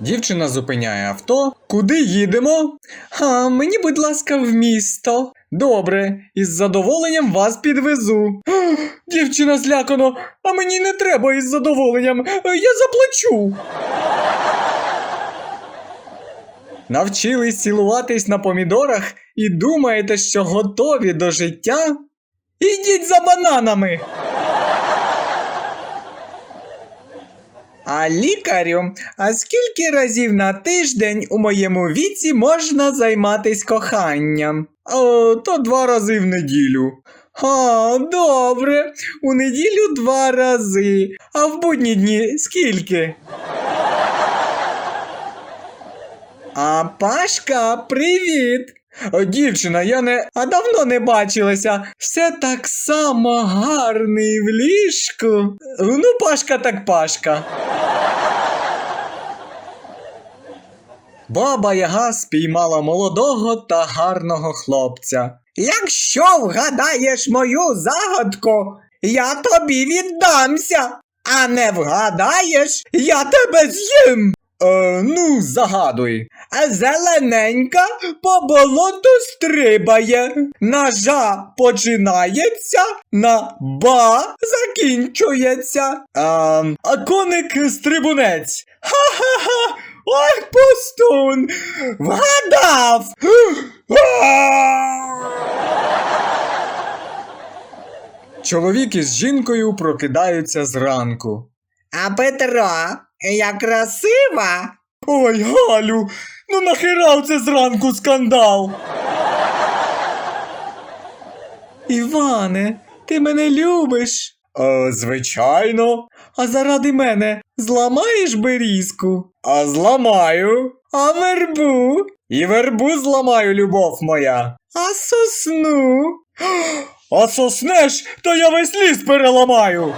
Дівчина зупиняє авто. Куди їдемо? А, мені, будь ласка, в місто. Добре, із задоволенням вас підвезу. Дівчина злякано, а мені не треба із задоволенням. Е, Я заплачу. Навчились цілуватись на помідорах і думаєте, що готові до життя? Ідіть за бананами. А лікарю, а скільки разів на тиждень у моєму віці можна займатись коханням? О, то два рази в неділю. А, добре. У неділю два рази. А в будні дні скільки? А Пашка, привіт! Дівчина, я не. А давно не бачилася. Все так само гарний в ліжку. Ну, Пашка так Пашка. Баба Яга спіймала молодого та гарного хлопця. Якщо вгадаєш мою загадку, я тобі віддамся. А не вгадаєш, я тебе з'їм. Е, ну, загадуй. А зелененька по болоту стрибає. На жа починається, на ба закінчується. А, а коник стрибунець. Ха-ха-ха! Ой, пустун! Вгадав! Чоловік із жінкою прокидаються зранку. А Петро, я красива. Ой, Галю, ну нахера це зранку скандал. Іване, ти мене любиш? Е, звичайно. А заради мене зламаєш берізку? А зламаю. А вербу? І вербу зламаю, любов моя. А сосну? А соснеш, то я весь ліс переламаю.